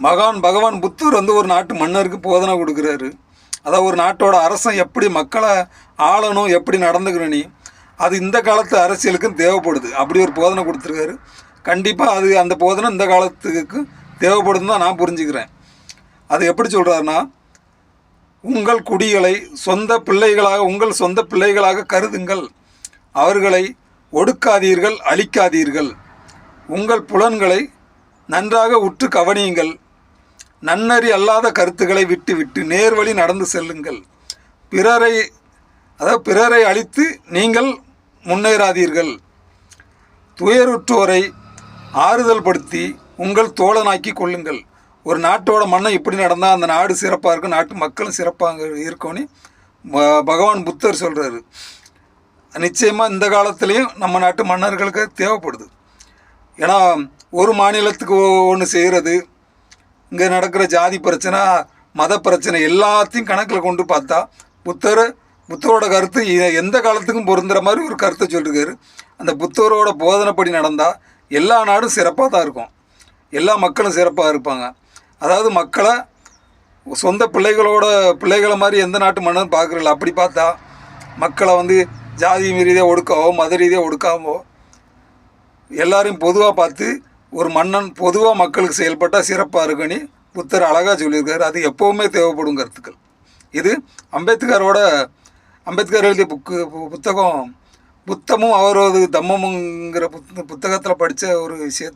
மகான் பகவான் புத்தர் வந்து ஒரு நாட்டு மன்னருக்கு போதனை கொடுக்குறாரு. அதாவது ஒரு நாட்டோட அரசன் எப்படி மக்களை ஆளணும் எப்படி நடந்துக்கணும் நீ? அது இந்த காலத்து அரசியலுக்கும் தேவைப்படுது. அப்படி ஒரு போதனை கொடுத்துருக்காரு. கண்டிப்பாக அது அந்த போதனை இந்த காலத்துக்கு தேவைப்படுதுன்னு தான் நான் புரிஞ்சுக்கிறேன். அது எப்படி சொல்கிறாருன்னா உங்கள் குடிகளை சொந்த பிள்ளைகளாக உங்கள் சொந்த பிள்ளைகளாக கருதுங்கள். அவர்களை ஒடுக்காதீர்கள் அழிக்காதீர்கள். உங்கள் புலன்களை நன்றாக உற்று கவனியுங்கள். நன்னறி அல்லாத கருத்துக்களை விட்டு விட்டு நேர்வழி நடந்து செல்லுங்கள். பிறரை அதாவது பிறரை அழித்து நீங்கள் முன்னேறாதீர்கள். துயருற்றோரை ஆறுதல் படுத்தி உங்கள் தோழனாக்கி கொள்ளுங்கள். ஒரு நாட்டோட மண்ணை இப்படி நடந்தால் அந்த நாடு சிறப்பாக இருக்கும் நாட்டு மக்களும் சிறப்பாக இருக்கும்னு ப- பகவான் புத்தர் சொல்கிறாரு நிச்சயமாக இந்த காலத்துலேயும் நம்ம நாட்டு மன்னர்களுக்கு தேவைப்படுது. ஏன்னா ஒரு மாநிலத்துக்கு ஒன்று செய்கிறது இங்கே நடக்கிற ஜாதி பிரச்சனை மத பிரச்சனை எல்லாத்தையும் கணக்கில் கொண்டு பார்த்தா புத்தர் புத்தரோட கருத்து எந்த காலத்துக்கும் பொருந்துற மாதிரி ஒரு கருத்தை சொல்லியிருக்காரு அந்த புத்தரோட போதனைப்படி நடந்தால் எல்லா நாடும் சிறப்பாக தான் இருக்கும். எல்லா மக்களும் சிறப்பாக இருப்பாங்க. அதாவது மக்களை சொந்த பிள்ளைகளோட பிள்ளைகளை மாதிரி எந்த நாட்டு மன்னரும் பார்க்குறதில்ல. அப்படி பார்த்தா மக்களை வந்து ஜாதி ரீதியாக ஒடுக்காவோ மத ரீதியாக ஒடுக்காமோ எல்லாரையும் பொதுவாக பார்த்து ஒரு மன்னன் பொதுவாக மக்களுக்கு செயல்பட்டால் சிறப்பாக இருக்குன்னு புத்தர் அழகாக சொல்லியிருக்காரு. அது எப்போவுமே தேவைப்படும் கருத்துக்கள். இது அம்பேத்கரோட அம்பேத்கர் எழுதிய புக்கு பு- புத்தகம் புத்தமும் அவரது தம்மமுங்கிற புத் புத்தகத்தில் படித்த ஒரு விஷயத்தை